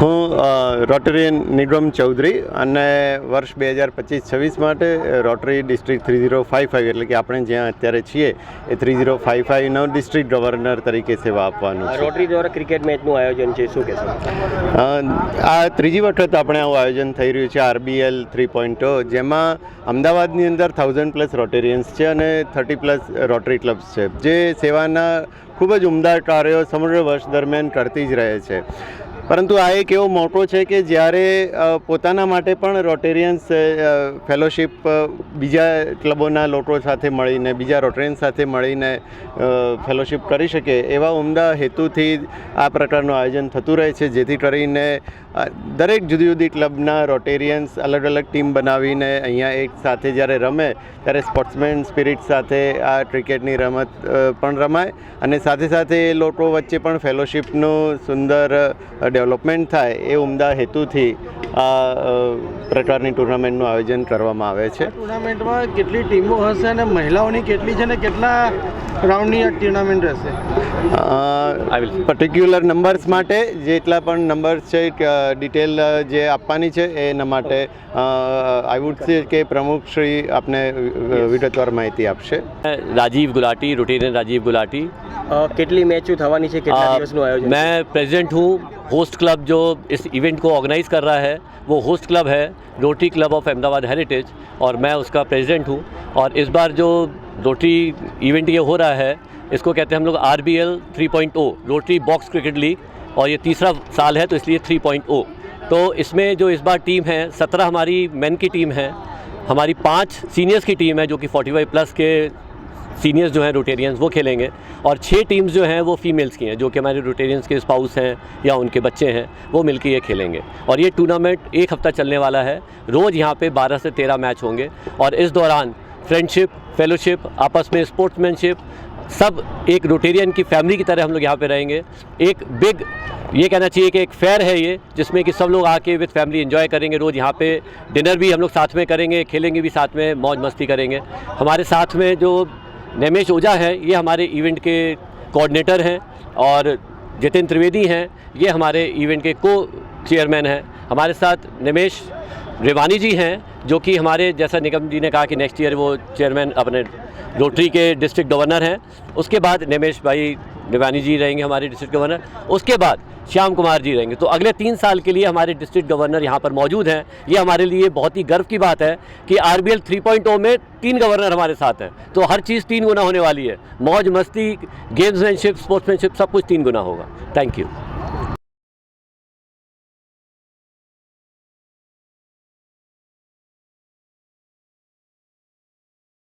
Rotarian નિગમ ચૌધરી અને વર્ષ બે હજાર પચીસ છવ્વીસ માટે rotary district three zero five five એટલે કે આપણે જ્યાં અત્યારે છીએ એ થ્રી ઝીરો ફાઇવ ફાઇવનો ડિસ્ટ્રિક્ટ ગવર્નર તરીકે સેવા આપવાનું રોટરી દ્વારા ક્રિકેટ મેચનું આયોજન છે શું કહેશો? આ ત્રીજી વખત આપણે આવું આયોજન થઈ રહ્યું છે આરબીએલ થ્રી પોઈન્ટ જેમાં અમદાવાદની અંદર થાઉઝન્ડ પ્લસ રોટેરિયન્સ છે અને થર્ટી પ્લસ રોટરી ક્લબ્સ છે જે સેવાના ખૂબ જ ઉમદા કાર્યો સમગ્ર વર્ષ દરમિયાન કરતી જ રહે છે. પરંતુ આ એક એવો મોકો છે કે જ્યારે પોતાના માટે પણ રોટેરિયન્સ ફેલોશિપ બીજા ક્લબોના લોકો સાથે મળીને, બીજા રોટેરિયન્સ સાથે મળીને ફેલોશિપ કરી શકે એવા ઉમદા હેતુથી આ પ્રકારનું આયોજન થતું રહે છે, જેથી કરીને દરેક જુદી જુદી ક્લબના રોટેરિયન્સ અલગ અલગ ટીમ બનાવીને અહીંયા એક સાથે જ્યારે રમે, ત્યારે સ્પોર્ટ્સમેન સ્પિરિટ સાથે આ ક્રિકેટની રમત પણ રમાય અને સાથે સાથે એ લોકો વચ્ચે પણ ફેલોશિપનું સુંદર ડેવલપમેન્ટ થાય એ ઉમદા હેતુથી આ પ્રકારની ટુર્નામેન્ટનું આયોજન કરવામાં આવે છે. ટુર્નામેન્ટમાં કેટલી ટીમો હશે અને મહિલાઓની કેટલી છે ને કેટલા રાઉન્ડની આ ટુર્નામેન્ટ રહેશે? પર્ટિક્યુલર નંબર્સ માટે જેટલા પણ નંબર્સ છે ડિટેલ જે આપવાની છે એના માટે આઈ વુડ સે કે પ્રમુખ શ્રી આપને વિગતવાર માહિતી આપશે. રાજીવ ગુલાટી રૂટિન રાજીવ ગુલાટી કેટલી મેચો થવાની છે કેટલા आ, દિવસનું આયોજન मैं प्रेसिडेंट हूँ होस्ट क्लब जो इस इवेंट को ऑर्गेनाइज कर रहा है वो होस्ट क्लब है Rotary club of Ahmedabad heritage और मैं उसका प्रेसिडेंट हूँ और इस बार जो रोटरी इवेंट ये हो रहा है इसको कहते हैं हम लोग R B L three point O Rotary box cricket league और ये तीसरा साल है तो इसलिए थ्री पॉइंट ओ तो इसमें जो इस बार टीम है सत्रह हमारी मेन की टीम है हमारी पाँच सीनियर्स की टीम है जो कि फोर्टी फाइव प्लस के सीनियर्स जो हैं रोटेरियंस वो खेलेंगे। और छः टीम्स जो हैं, वो फीमेल्स की हैं, जो कि हमारे रोटेरियंस के स्पाउस हैं या उनके बच्चे हैं, वो मिलकर ये खेलेंगे। और ये टूर्नामेंट एक हफ़्ता चलने वाला है। रोज़ यहाँ पे 12 से 13 मैच होंगे। और इस दौरान फ्रेंडशिप फेलोशिप आपस में स्पोर्ट्समैनशिप सब एक रोटेरियन की फैमिली की तरह हम लोग यहाँ पे रहेंगे। एक बिग ये कहना चाहिए कि एक फेयर है ये, जिसमें कि सब लोग आके विद फैमिली एंजॉय करेंगे। रोज़ यहाँ पे डिनर भी हम लोग साथ में करेंगे, खेलेंगे भी साथ में, मौज मस्ती करेंगे। हमारे साथ में जो नमेश ओझा हैं, ये हमारे इवेंट के कोऑर्डिनेटर हैं और जितिन त्रिवेदी हैं, ये हमारे इवेंट के को चेयरमैन हैं। हमारे साथ नमेश रेवानी जी हैं जो कि हमारे जैसा निगम जी ने कहा कि नेक्स्ट ईयर वो चेयरमैन अपने रोटरी के डिस्ट्रिक्ट गवर्नर हैं। उसके बाद नमेश भाई रेवानी जी रहेंगे हमारे डिस्ट्रिक्ट गवर्नर उसके बाद श्याम कुमार जी रहेंगे। तो अगले तीन साल के लिए हमारे डिस्ट्रिक्ट गवर्नर यहाँ पर मौजूद हैं। ये हमारे लिए बहुत ही गर्व की बात है कि R B L three point में तीन गवर्नर हमारे साथ हैं। तो हर चीज़ तीन गुना होने वाली है। मौज मस्ती गेम्समैनशिप स्पोर्ट्समैनशिप सब कुछ तीन गुना होगा। Thank you